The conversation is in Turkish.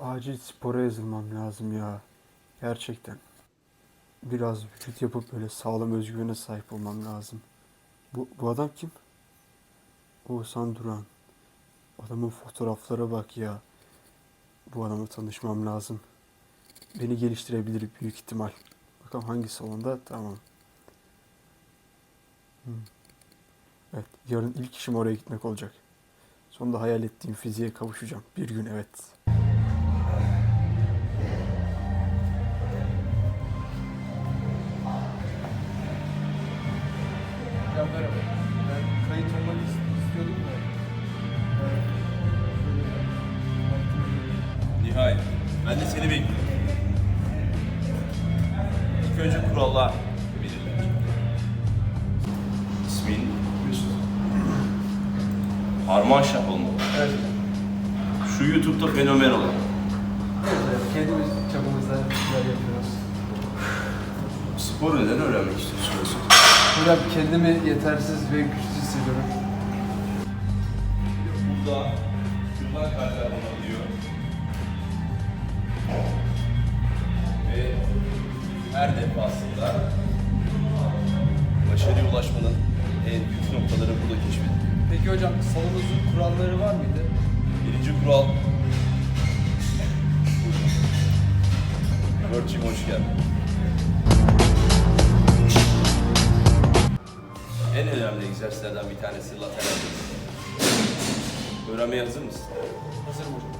acil spora yazılmam lazım ya. Gerçekten. Biraz vücut yapıp böyle sağlam özgüvene sahip olmam lazım. Bu, bu adam kim? Oğuzhan Duran. Adamın fotoğraflara bak ya. Bu adamla tanışmam lazım. Beni geliştirebilir büyük ihtimal. Bakalım hangi salonda? Tamam. Hmm. Evet, yarın ilk işim oraya gitmek olacak. Sonunda hayal ettiğim fiziğe kavuşacağım. Bir gün evet. Ben de seni bekliyorum. İlk önce kurallar belirlenecek. İsmin Arman Şah olmalı. Evet. Şu YouTube'da fenomen olan. Evet, evet. Kendimiz çapımızda şeyler yapıyoruz. Sporu neden öğrenmek istiyorsun? Hocam kendimi yetersiz ve güçsüz hissediyorum. Burada şuradan kartlar alınabiliyor. Her defasında başarıya ulaşmanın en büyük noktaları burada keşfediliyor. Peki hocam salonunuzun kuralları var mıydı? Birinci kural. Örçüm hoş geldin. En önemli egzersizlerden bir tanesi lateral. Öğrenmeye hazır mısın? Hazırım hocam.